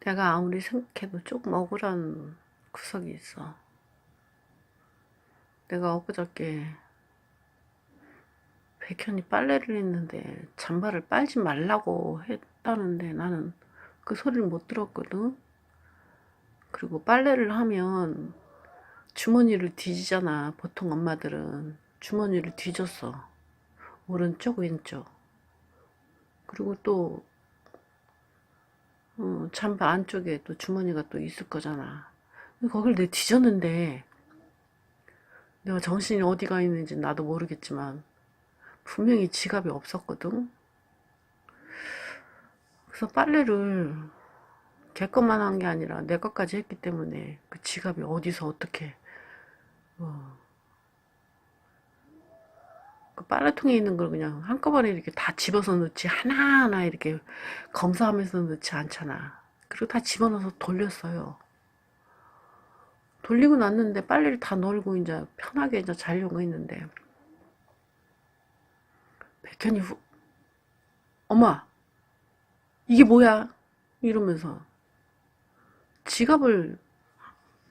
내가 아무리 생각해도 조금 억울한 구석이 있어. 내가 엊그저께 백현이 빨래를 했는데 잠바를 빨지 말라고 했다는데 나는 그 소리를 못 들었거든. 그리고 빨래를 하면 주머니를 뒤지잖아. 보통 엄마들은 주머니를 뒤졌어. 오른쪽 왼쪽. 그리고 또 어, 잠바 안쪽에 또 주머니가 또 있을 거잖아. 거길 내 뒤졌는데 내가 정신이 어디가 있는지 나도 모르겠지만 분명히 지갑이 없었거든. 그래서 빨래를 걔 것만 한 게 아니라 내 것까지 했기 때문에 그 지갑이 어디서 어떻게 어, 그 빨래통에 있는 걸 그냥 한꺼번에 이렇게 다 집어서 넣지 하나하나 이렇게 검사하면서 넣지 않잖아. 그리고 다 집어넣어서 돌렸어요. 돌리고 났는데 빨래를 다 널고 이제 편하게 이제 자려고 했는데 백현이 후 엄마 이게 뭐야 이러면서 지갑을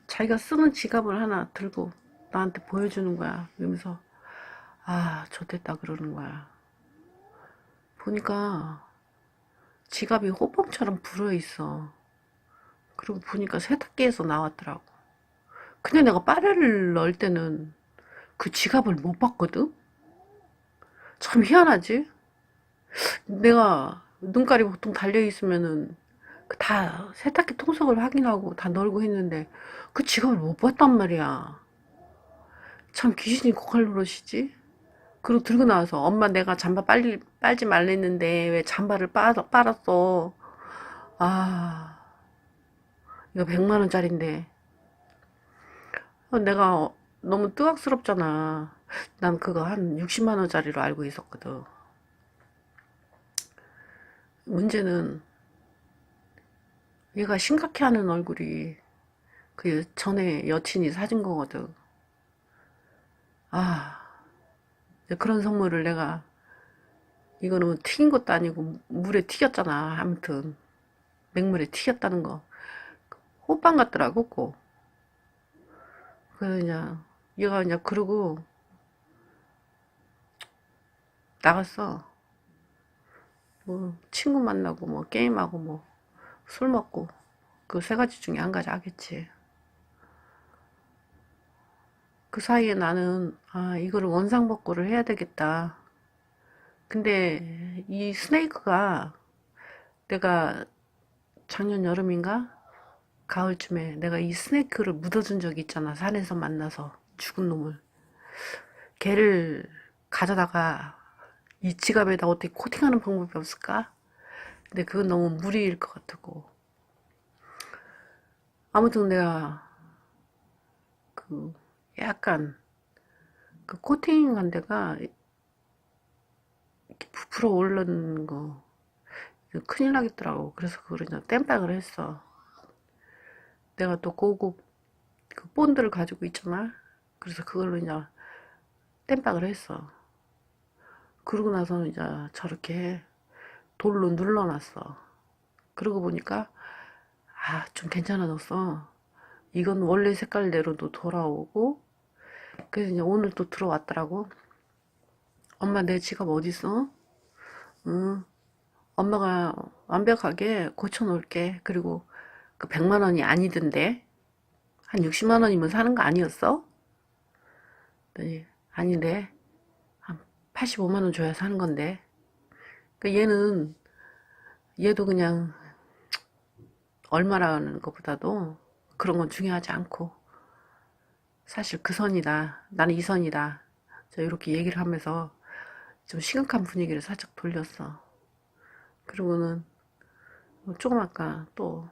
자기가 쓰는 지갑을 하나 들고 나한테 보여주는 거야 이러면서 아 좋됐다 그러는 거야. 보니까 지갑이 호빵처럼 불어 있어. 그리고 보니까 세탁기에서 나왔더라고. 근데 내가 빨래를 넣을 때는 그 지갑을 못 봤거든? 참 희한하지? 내가 눈깔이 보통 달려 있으면은 그다 세탁기 통속을 확인하고 다 널고 했는데 그 지갑을 못 봤단 말이야. 참 귀신이 고칼 노릇이지. 그리고 들고 나와서 엄마 내가 잠바 빨리 빨지 말랬는데 왜 잠바를 빨, 빨았어. 아 이거 100만 원짜리인데 어, 내가 너무 뜨악스럽잖아. 난 그거 한 60만 원짜리로 알고 있었거든. 문제는 얘가 심각해 하는 얼굴이 그 전에 여친이 사준 거거든. 아, 그런 선물을 내가 이거는 튀긴 것도 아니고 물에 튀겼잖아. 아무튼 맹물에 튀겼다는 거. 호빵 같더라고, 꼭. 그냥 얘가 그냥 그러고 나갔어. 뭐 친구 만나고 뭐 게임하고 뭐 술 먹고 그 세 가지 중에 한 가지 하겠지. 그 사이에 나는 아 이거를 원상복구를 해야 되겠다. 근데 이 스네이크가 내가 작년 여름인가 가을쯤에 내가 이 스네이크를 묻어준 적이 있잖아 산에서 만나서 죽은 놈을 걔를 가져다가 이 지갑에다 어떻게 코팅하는 방법이 없을까? 근데 그건 너무 무리일 것 같고 아무튼 내가 그 약간 그 코팅 한 데가 이렇게 부풀어 오르는 거 큰일 나겠더라고. 그래서 그걸 그냥 땜빵을 했어. 내가 또 고급 그 본드를 가지고 있잖아. 그래서 그걸로 이제 땜빵을 했어. 그러고 나서는 이제 저렇게 돌로 눌러놨어. 그러고 보니까 아, 좀 괜찮아졌어. 이건 원래 색깔대로도 돌아오고 그래서 이제 오늘 또 들어왔더라고. 엄마 내 지갑 어딨어? 응. 엄마가 완벽하게 고쳐놓을게. 그리고 그 100만 원이 아니던데 한 60만 원이면 사는 거 아니었어? 네, 아닌데 한 85만 원 줘야 사는 건데 그 얘는 얘도 그냥 얼마라는 것보다도 그런 건 중요하지 않고 사실 그 선이다. 나는 이 선이다. 저 이렇게 얘기를 하면서 좀 심각한 분위기를 살짝 돌렸어. 그리고는 뭐 조금 아까 또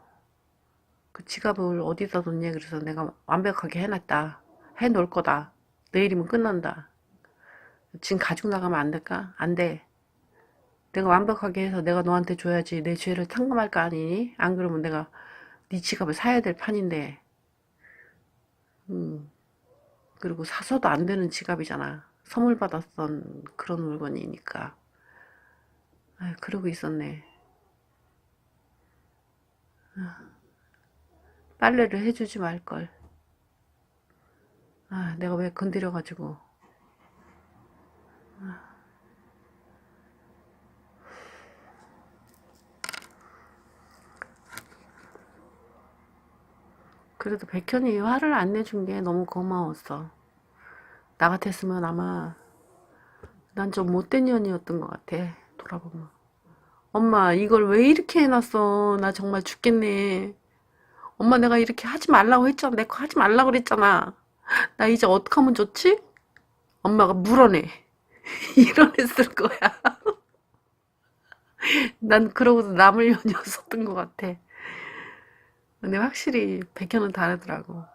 그 지갑을 어디다 뒀냐 그래서 내가 완벽하게 해놨다. 해놓을 거다. 내일이면 끝난다. 지금 가지고 나가면 안 될까? 안 돼. 내가 완벽하게 해서 내가 너한테 줘야지 내 죄를 탕감할 거 아니니? 안 그러면 내가 네 지갑을 사야 될 판인데. 음 그리고 사서도 안 되는 지갑이잖아 선물 받았던 그런 물건이니까 아 그러고 있었네 아. 빨래를 해주지 말걸. 아, 내가 왜 건드려가지고. 그래도 백현이 화를 안 내준 게 너무 고마웠어. 나 같았으면 아마 난 좀 못된 년이었던 것 같아. 돌아보면. 엄마, 이걸 왜 이렇게 해놨어? 나 정말 죽겠네. 엄마, 내가 이렇게 하지 말라고 했잖아. 내 거 하지 말라고 그랬잖아. 나 이제 어떡하면 좋지? 엄마가 물어내. 이러냈을 거야. 난 그러고도 남을 년이었었던 것 같아. 근데 확실히 백현은 다르더라고.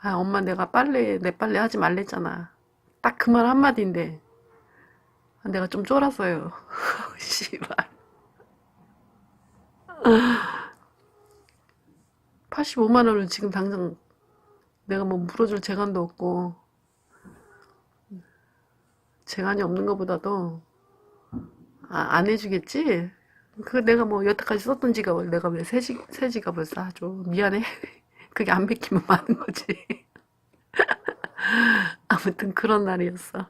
아, 엄마 내가 빨래, 내 빨래 하지 말랬잖아. 딱 그 말 한마디인데. 아, 내가 좀 쫄았어요. 씨발. 85만 원을 지금 당장 내가 뭐 물어줄 재간도 없고, 재간이 없는 것보다도, 아, 안 해주겠지? 그 내가 뭐 여태까지 썼던 지갑을 내가 왜 새, 지갑을 싸줘? 미안해. 그게 안 베끼면 많은 거지. 아무튼 그런 날이었어.